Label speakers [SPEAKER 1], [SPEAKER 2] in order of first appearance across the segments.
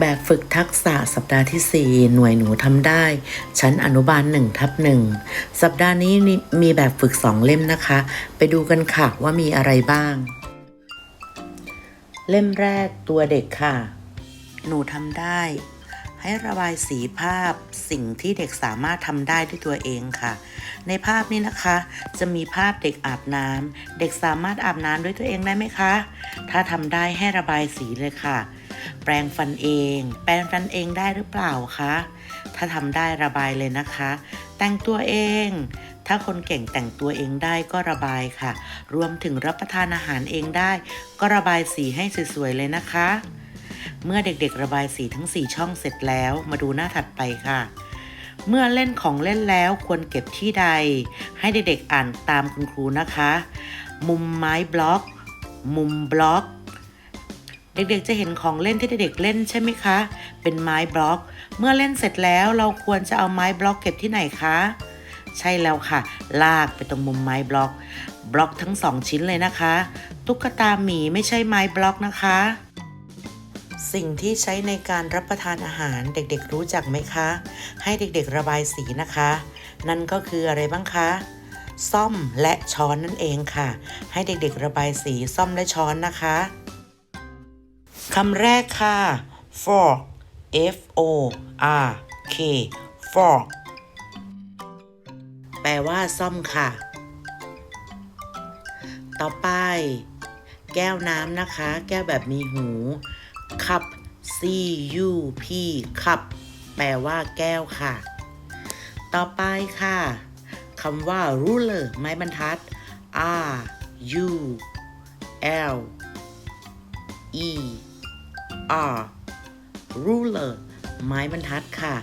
[SPEAKER 1] แบบฝึกทักษะสัปดาห์ที่ 4 หน่วยหนูทำได้ ชั้นอนุบาล1ทับ1สัปดาห์นี้มีแบบฝึก 2 เล่มนะคะ ไปดูกันค่ะว่ามีอะไรบ้าง เล่มแรกตัวเด็กค่ะ หนูทำได้ ให้ระบายสีภาพสิ่งที่เด็กสามารถทำได้ด้วยตัวเองค่ะ ในภาพนี้นะคะ จะมีภาพเด็กอาบน้ำเด็กสามารถอาบน้ำด้วยตัวเองได้ไหมคะ ถ้าทำได้ให้ระบายสีเลยค่ะ แปรงฟันเอง แปรงฟันเองได้หรือเปล่าคะ ถ้าทำได้ระบายเลยนะคะ แต่งตัวเอง ถ้าคนเก่งแต่งตัวเองได้ก็ระบายค่ะ รวมถึงรับประทานอาหารเองได้ ก็ระบายสีให้สวยๆเลยนะคะ เมื่อเด็กๆระบายสีทั้ง 4 ช่องเสร็จแล้วมาดูหน้าถัดไปค่ะเมื่อเล่นของเล่นแล้วควรเก็บที่ใด ให้เด็กๆอ่านตามคุณครูนะคะ มุมไม้บล็อก มุมบล็อก เด็กๆ จะเห็นของเล่นที่เด็กๆเล่นใช่ไหมคะ เป็นไม้บล็อก เมื่อเล่นเสร็จแล้วเราควรจะเอาไม้บล็อกเก็บที่ไหนคะ ใช่แล้วค่ะ ลากไปตรงมุมไม้บล็อก บล็อกทั้งสองชิ้นเลยนะคะ ตุ๊กตาหมีไม่ใช่ไม้บล็อกนะคะ สิ่งที่ใช้ในการรับประทานอาหารเด็กๆรู้จักไหมคะ ให้เด็กๆระบายสีนะคะ นั่นก็คืออะไรบ้างคะซ่อมและช้อนนั่นเองค่ะ ให้เด็กๆระบายสีซ่อมและช้อนนะคะ คำแรกค่ะ fork f o r k fork แปลว่าซ่อมค่ะ ต่อไป แก้วน้ำนะคะ แก้วแบบมีหู cup c u p cup แปลว่าแก้วค่ะ ต่อไปค่ะคำว่า ruler ไม้บรรทัด r u l e r ruler ไม้บรรทัดค่ะ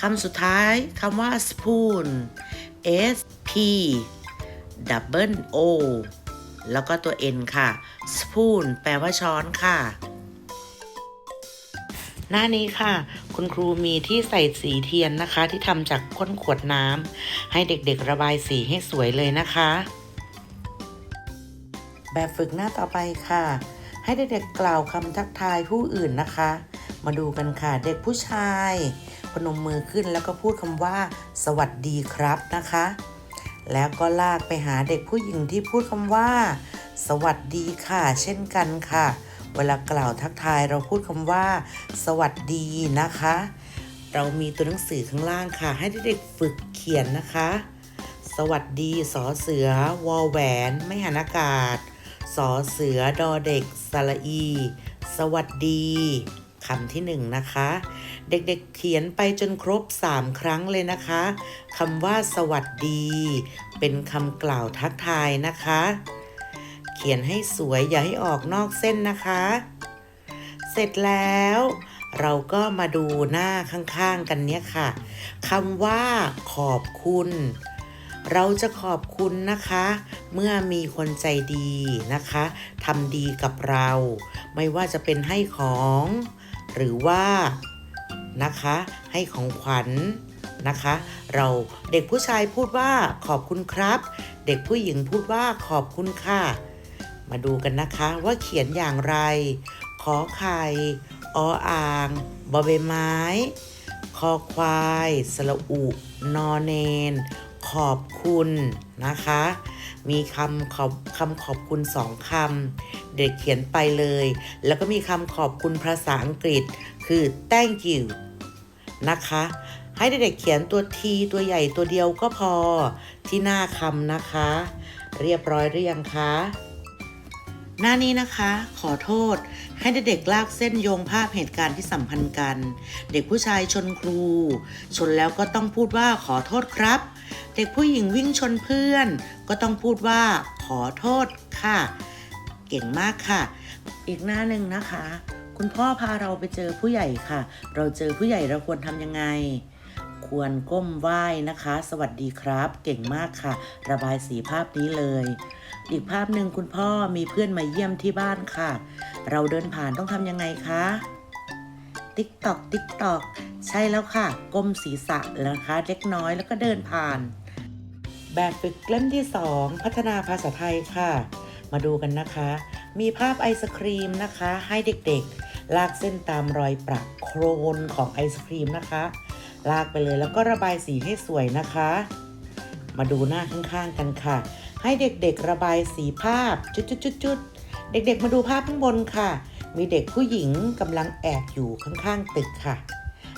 [SPEAKER 1] คำสุดท้ายคำว่า spoon s p double o แล้วก็ตัว n ค่ะ spoon แปลว่าช้อนค่ะ หน้านี้ค่ะ คุณครูมีที่ใส่สีเทียนนะคะ ที่ทำจากก้นขวดน้ำให้เด็กๆระบายสีให้สวยเลยนะคะ แบบฝึกหน้าต่อไปค่ะ ให้เด็กๆกล่าวคำทักทายผู้อื่นนะคะ มาดูกันค่ะ เด็กผู้ชาย พนมมือขึ้นแล้วก็พูดคำว่า สวัสดีครับนะคะ แล้วก็ลากไปหาเด็กผู้หญิงที่พูดคำว่า สวัสดีค่ะ เช่นกันค่ะ เวลากล่าวทักทายเราพูดคำว่า สวัสดีนะคะ เรามีตัวหนังสือข้างล่างค่ะ ให้เด็กๆฝึกเขียนนะคะ สวัสดีสอเสือ วอแหวน ไม่หันอากาศ สอเสือดอเด็กสระอี สวัสดีคำที่หนึ่งนะคะ เด็กๆเขียนไปจนครบ3ครั้งเลยนะคะคำว่าสวัสดี เป็นคำกล่าวทักทายนะคะ เขียนให้สวยอย่าให้ออกนอกเส้นนะคะ เสร็จแล้วเราก็มาดูหน้าข้างๆกันเนี่ยค่ะคำว่าขอบคุณ เราจะขอบคุณนะคะ เมื่อมีคนใจดีนะคะทำดีกับเรา ไม่ว่าจะเป็นให้ของ หรือว่านะคะ ให้ของขวัญนะคะ เราเด็กผู้ชายพูดว่าขอบคุณครับ เด็กผู้หญิงพูดว่าขอบคุณค่ะ มาดูกันนะคะว่าเขียนอย่างไร ขอไข่ออ่างบอใบไม้ คอควาย สระอุ นอเนน ขอบคุณนะคะ มีคำขอบคำขอบคุณสองคำเด็กเขียนไปเลย แล้วก็มีคำขอบคุณภาษาอังกฤษ คือ thank you นะคะ ให้เด็กๆเขียนตัว T ตัวใหญ่ตัวเดียวก็พอที่หน้าคำนะคะ เรียบร้อยหรือยังคะ หน้านี้นะคะ ขอโทษ ให้เด็กๆลากเส้นโยงภาพเหตุการณ์ที่สัมพันธ์กัน เด็กผู้ชายชนครู ชนแล้วก็ต้องพูดว่าขอโทษครับ เด็กผู้หญิงวิ่งชนเพื่อน ก็ต้องพูดว่าขอโทษค่ะ เก่งมากค่ะ อีกหน้าหนึ่งนะคะ คุณพ่อพาเราไปเจอผู้ใหญ่ค่ะ เราเจอผู้ใหญ่เราควรทำยังไง ควรก้มไหว้นะคะ สวัสดีครับ เก่งมากค่ะ ระบายสีภาพนี้เลย อีกภาพหนึ่งคุณพ่อมีเพื่อนมาเยี่ยมที่บ้านค่ะ เราเดินผ่านต้องทำยังไงคะติ๊กตอกติ๊กตอกใช่แล้วค่ะ ก้มศีรษะนะคะเล็กน้อยแล้วก็เดินผ่าน แบบฝึกเล่มที่ 2 พัฒนาภาษาไทยค่ะ มาดูกันนะคะ มีภาพไอศครีมนะคะ ให้เด็กๆ ลากเส้นตามรอยประโครนของไอศครีมนะคะ ลากไปเลยแล้วก็ระบายสีให้สวยนะคะ มาดูหน้าข้างๆกันค่ะ ให้เด็กๆระบายสีภาพจุดๆๆเด็กๆ มาดูภาพข้างบนค่ะ มีเด็กผู้หญิงกำลังแอบอยู่ข้างๆตึกค่ะ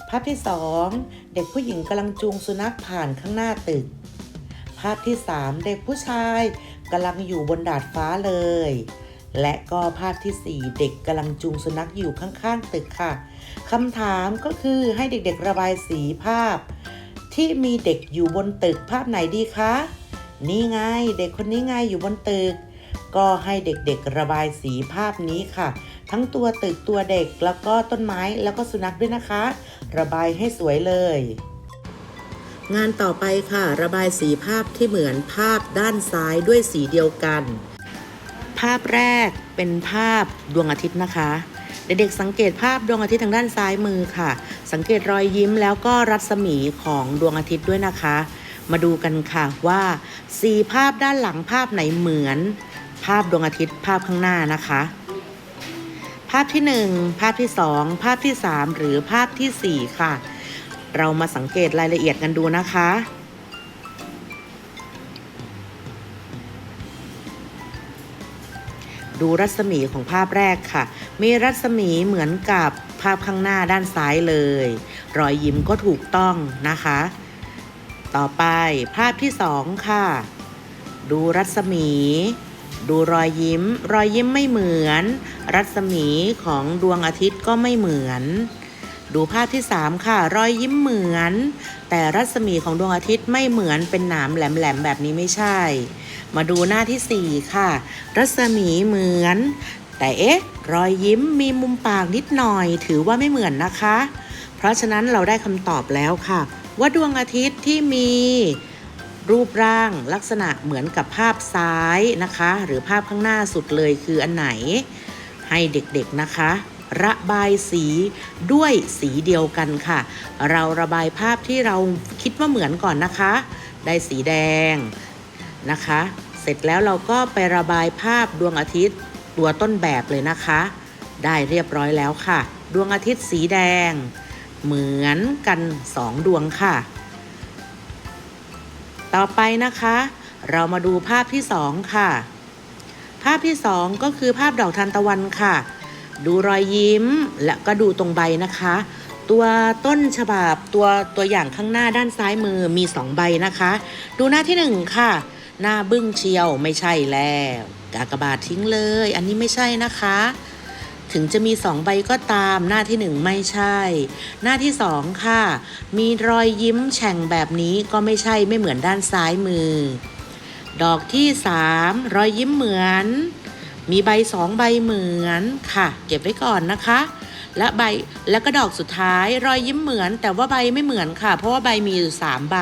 [SPEAKER 1] ภาพที่สองเด็กผู้หญิงกำลังจูงสุนัขผ่านข้างหน้าตึก ภาพที่สามเด็กผู้ชายกำลังอยู่บนดาดฟ้าเลย และก็ภาพที่สี่เด็กกำลังจูงสุนัขอยู่ข้างๆตึกค่ะคำถามก็คือให้เด็กๆระบายสีภาพ ที่มีเด็กอยู่บนตึกภาพไหนดีคะ นี่ไงเด็กคนนี้ไงอยู่บนตึก ก็ให้เด็กๆระบายสีภาพนี้ค่ะ ทั้งตัวตึกตัวเด็กแล้วก็ต้นไม้แล้วก็สุนัขด้วยนะคะ ระบายให้สวยเลย งานต่อไปค่ะ ระบายสีภาพที่เหมือนภาพด้านซ้ายด้วยสีเดียวกันาพแรกเป็นภาพดวงอาทิตย์นะคะ เด็กๆสังเกตภาพดวงอาทิตย์ทางด้านซ้ายมือค่ะ สังเกตรอยยิ้มแล้วก็รัศมีของดวงอาทิตย์ด้วยนะคะ มาดูกันค่ะว่าสีภาพด้านหลังภาพไหนเหมือน ภาพดวงอาทิตย์ภาพข้างหน้านะคะ ภาพที่หนึ่งภาพที่สองภาพที่สามหรือภาพที่สี่ค่ะ เรามาสังเกตรายละเอียดกันดูนะคะ ดูรัศมีของภาพแรกค่ะ มีรัศมีเหมือนกับภาพข้างหน้าด้านซ้ายเลย รอยยิ้มก็ถูกต้องนะคะ ต่อไปภาพที่สองค่ะ ดูรัศมี ดูรอยยิ้ม รอยยิ้มไม่เหมือน รัศมีของดวงอาทิตย์ก็ไม่เหมือน ดูภาพที่ 3 ค่ะ รอยยิ้มเหมือน แต่รัศมีของดวงอาทิตย์ไม่เหมือนเป็นหนามแหลมๆแบบนี้ไม่ใช่ มาดูหน้าที่ 4 ค่ะ รัศมีเหมือน แต่เอ๊ะ รอยยิ้มมีมุมปากนิดหน่อย ถือว่าไม่เหมือนนะคะ เพราะฉะนั้นเราได้คำตอบแล้วค่ะ ว่าดวงอาทิตย์ที่มีรูปร่างลักษณะเหมือนกับภาพซ้ายนะคะ หรือภาพข้างหน้าสุดเลยคืออันไหน ให้เด็กๆนะคะ ระบายสีด้วยสีเดียวกันค่ะ เราระบายภาพที่เราคิดว่าเหมือนก่อนนะคะ ได้สีแดงนะคะ เสร็จแล้วเราก็ไประบายภาพดวงอาทิตย์ตัวต้นแบบเลยนะคะ ได้เรียบร้อยแล้วค่ะ ดวงอาทิตย์สีแดง เหมือนกันสองดวงค่ะ ต่อไปนะคะ เรามาดูภาพที่สองค่ะ ภาพที่สองก็คือภาพดอกทานตะวันค่ะ ดูรอยยิ้มและก็ดูตรงใบนะคะ ตัวต้นฉบับตัวตัวอย่างข้างหน้าด้านซ้ายมือมีสองใบนะคะ ดูหน้าที่หนึ่งค่ะ หน้าบึ้งเชียวไม่ใช่แล้วกากบาททิ้งเลย อันนี้ไม่ใช่นะคะ ถึงจะมีสองใบก็ตาม หน้าที่หนึ่งไม่ใช่ หน้าที่สองค่ะ มีรอยยิ้มแฉ่งแบบนี้ก็ไม่ใช่ไม่เหมือนด้านซ้ายมือ ดอกที่สามรอยยิ้มเหมือน มีใบสองใบเหมือนค่ะ เก็บไว้ก่อนนะคะ และใบแล้วก็ดอกสุดท้ายรอยยิ้มเหมือน แต่ว่าใบไม่เหมือนค่ะ เพราะว่าใบมีอยู่สามใบ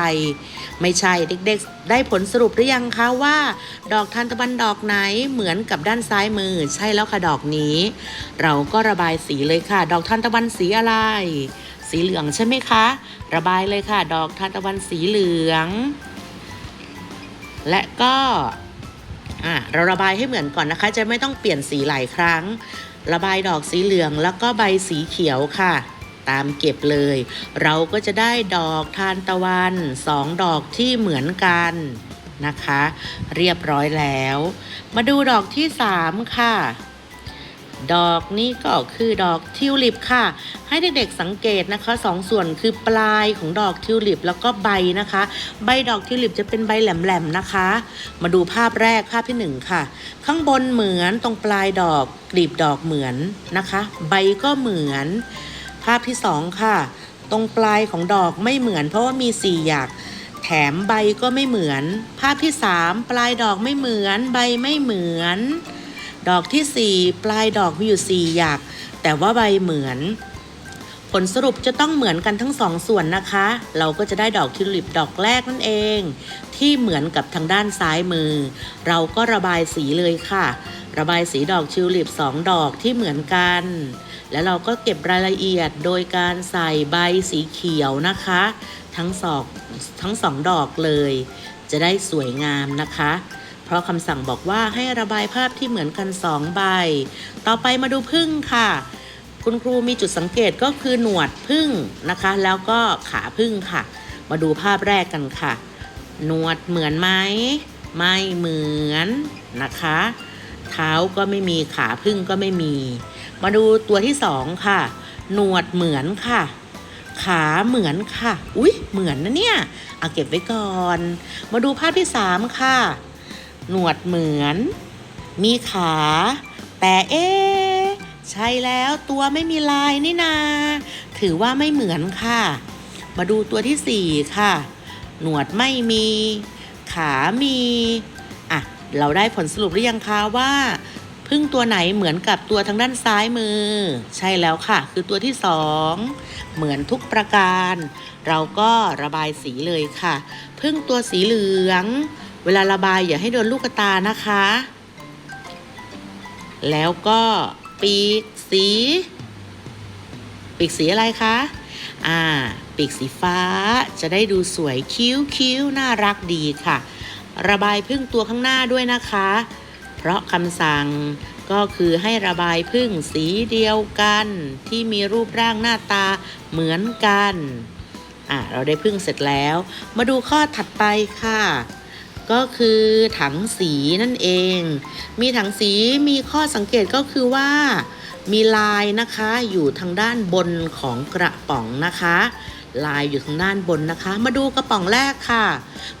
[SPEAKER 1] ไม่ใช่เด็กๆ ได้ผลสรุปหรือยังคะว่า ดอกทานตะวันดอกไหนเหมือนกับด้านซ้ายมือ ใช่แล้วค่ะดอกนี้ เราก็ระบายสีเลยค่ะ ดอกทานตะวันสีอะไร สีเหลืองใช่ไหมคะ ระบายเลยค่ะ ดอกทานตะวันสีเหลือง และก็ อะเราระบายให้เหมือนก่อนนะคะ จะไม่ต้องเปลี่ยนสีหลายครั้ง ระบายดอกสีเหลืองแล้วก็ใบสีเขียวค่ะ ตามเก็บเลย เราก็จะได้ดอกทานตะวันสองดอกที่เหมือนกันนะคะ เรียบร้อยแล้ว มาดูดอกที่สามค่ะ ดอกนี้ก็คือดอกทิวลิปค่ะ ให้เด็กๆสังเกตนะคะสองส่วนคือปลายของดอกทิวลิปแล้วก็ใบนะคะ ใบดอกทิวลิปจะเป็นใบแหลมๆนะคะ มาดูภาพแรกภาพที่หนึ่งค่ะ ข้างบนเหมือนตรงปลายดอกกลีบดอกเหมือนนะคะ ใบก็เหมือน ภาพที่สองค่ะ ตรงปลายของดอกไม่เหมือน เพราะว่ามีสี่หยักแถมใบก็ไม่เหมือน ภาพที่สามปลายดอกไม่เหมือน ใบไม่เหมือน ดอกที่สี่ปลายดอกมีอยู่สี่หยัก แต่ว่าใบเหมือน ผลสรุปจะต้องเหมือนกันทั้งสองส่วนนะคะ เราก็จะได้ดอกทิวลิปดอกแรกนั่นเอง ที่เหมือนกับทางด้านซ้ายมือ เราก็ระบายสีเลยค่ะ ระบายสีดอกทิวลิปสองดอกที่เหมือนกัน แล้วเราก็เก็บรายละเอียดโดยการใส่ใบสีเขียวนะคะ ทั้งสองทั้งสองดอกเลย จะได้สวยงามนะคะ ราะคำสั่งบอกว่าให้ระบายภาพที่เหมือนกันสองใบ ต่อไปมาดูพึ่งค่ะ คุณครูมีจุดสังเกตก็คือหนวดพึ่งนะคะ แล้วก็ขาพึ่งค่ะ มาดูภาพแรกกันค่ะ หนวดเหมือนไหมไม่เหมือนนะคะ เท้าก็ไม่มีขาพึ่งก็ไม่มี มาดูตัวที่สองค่ะ หนวดเหมือนค่ะขาเหมือนค่ะ อุ๊ย เหมือนนะเนี่ย เอาเก็บไว้ก่อน มาดูภาพที่สามค่ะ หนวดเหมือน มีขา แต่เอ๊ใช่แล้วตัวไม่มีลายนี่นา ถือว่าไม่เหมือนค่ะ มาดูตัวที่สี่ค่ะ หนวดไม่มี ขามีอะเราได้ผลสรุปหรือยังคะว่าพึ่งตัวไหนเหมือนกับตัวทางด้านซ้ายมือ ใช่แล้วค่ะ คือตัวที่สองเหมือนทุกประการ เราก็ระบายสีเลยค่ะ พึ่งตัวสีเหลือง เวลาระบายอย่าให้โดนลูกตานะคะ แล้วก็ปีกสี ปีกสีอะไรคะ อ่า ปีกสีฟ้าจะได้ดูสวยคิ้วคิ้วน่ารักดีค่ะ ระบายพึ่งตัวข้างหน้าด้วยนะคะ เพราะคำสั่งก็คือให้ระบายพึ่งสีเดียวกัน ที่มีรูปร่างหน้าตาเหมือนกัน อะเราได้พึ่งเสร็จแล้ว มาดูข้อถัดไปค่ะ ก็คือถังสีนั่นเอง มีถังสีมีข้อสังเกตก็คือว่า มีลายนะคะอยู่ทางด้านบนของกระป๋องนะคะ ลายอยู่ทางด้านบนนะคะ มาดูกระป๋องแรกค่ะ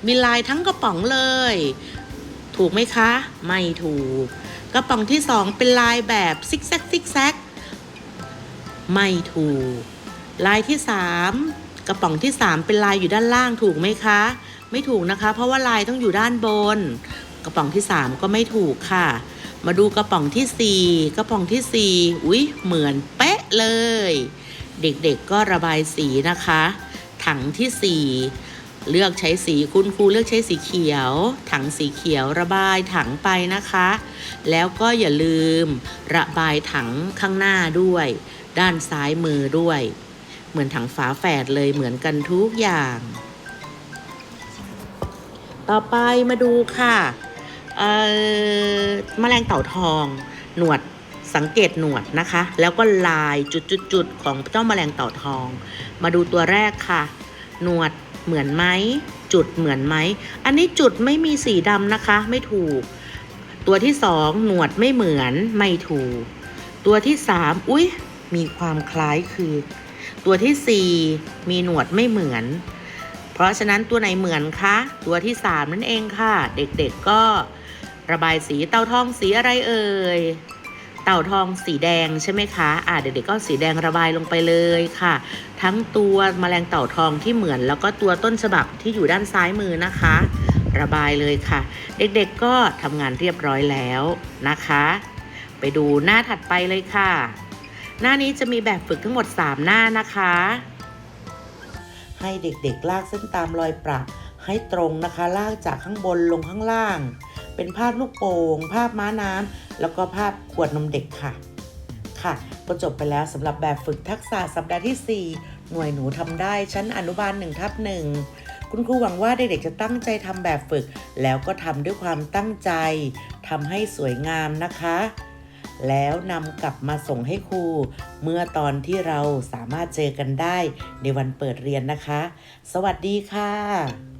[SPEAKER 1] มีลายทั้งกระป๋องเลย ถูกไหมคะ ไม่ถูก กระป๋องที่สองเป็นลายแบบซิกแซกซิกแซกไม่ถูก ลายที่สามกระป๋องที่สามเป็นลายอยู่ด้านล่างถูกไหมคะ ไม่ถูกนะคะ เพราะว่าลายต้องอยู่ด้านบน กระป๋องที่สามก็ไม่ถูกค่ะ มาดูกระป๋องที่สี่กระป๋องที่สี่อุ๊ย เหมือนเป๊ะเลย เด็กๆก็ระบายสีนะคะ ถังที่สี่เลือกใช้สีคุณครูเลือกใช้สีเขียว ถังสีเขียวระบายถังไปนะคะ แล้วก็อย่าลืมระบายถังข้างหน้าด้วย ด้านซ้ายมือด้วย เหมือนถังฝาแฝดเลยเหมือนกันทุกอย่าง ต่อไปมาดูค่ะเอ่อแมลงเต่าทอง หนวดสังเกตหนวดนะคะ แล้วก็ลายจุดๆๆของเจ้าแมลงเต่าทอง มาดูตัวแรกค่ะ หนวดเหมือนไหมจุดเหมือนไหม อันนี้จุดไม่มีสีดำนะคะ ไม่ถูก ตัวที่สองหนวดไม่เหมือนไม่ถูก ตัวที่สามอุ๊ยมีความคล้ายคือ ตัวที่สี่มีหนวดไม่เหมือน เพราะฉะนั้นตัวไหนเหมือนคะ ตัวที่สามนั่นเองค่ะ เด็กๆก็ระบายสีเต่าทองสีอะไรเอ่ย เต่าทองสีแดงใช่ไหมคะอ่าเด็กๆก็สีแดงระบายลงไปเลยค่ะ ทั้งตัวแมลงเต่าทองที่เหมือน แล้วก็ตัวต้นฉบับที่อยู่ด้านซ้ายมือนะคะ ระบายเลยค่ะ เด็กๆก็ทำงานเรียบร้อยแล้วนะคะ ไปดูหน้าถัดไปเลยค่ะ หน้านี้จะมีแบบฝึกทั้งหมด 3 หน้านะคะ ให้เด็กๆ ลากเส้นตามรอยประให้ตรงนะคะ ลากจากข้างบนลงข้างล่าง เป็นภาพลูกโป่ง ภาพม้าน้ำแล้วก็ภาพขวดนมเด็กค่ะ ค่ะก็จบไปแล้วสำหรับแบบฝึกทักษะสัปดาห์ที่ 4 หน่วยหนูทำได้ชั้นอนุบาล1ทับ1คุณครูหวังว่าเด็กๆจะตั้งใจทำแบบฝึก แล้วก็ทำด้วยความตั้งใจทำให้สวยงามนะคะ แล้วนำกลับมาส่งให้ครู เมื่อตอนที่เราสามารถเจอกันได้ในวันเปิดเรียนนะคะ สวัสดีค่ะ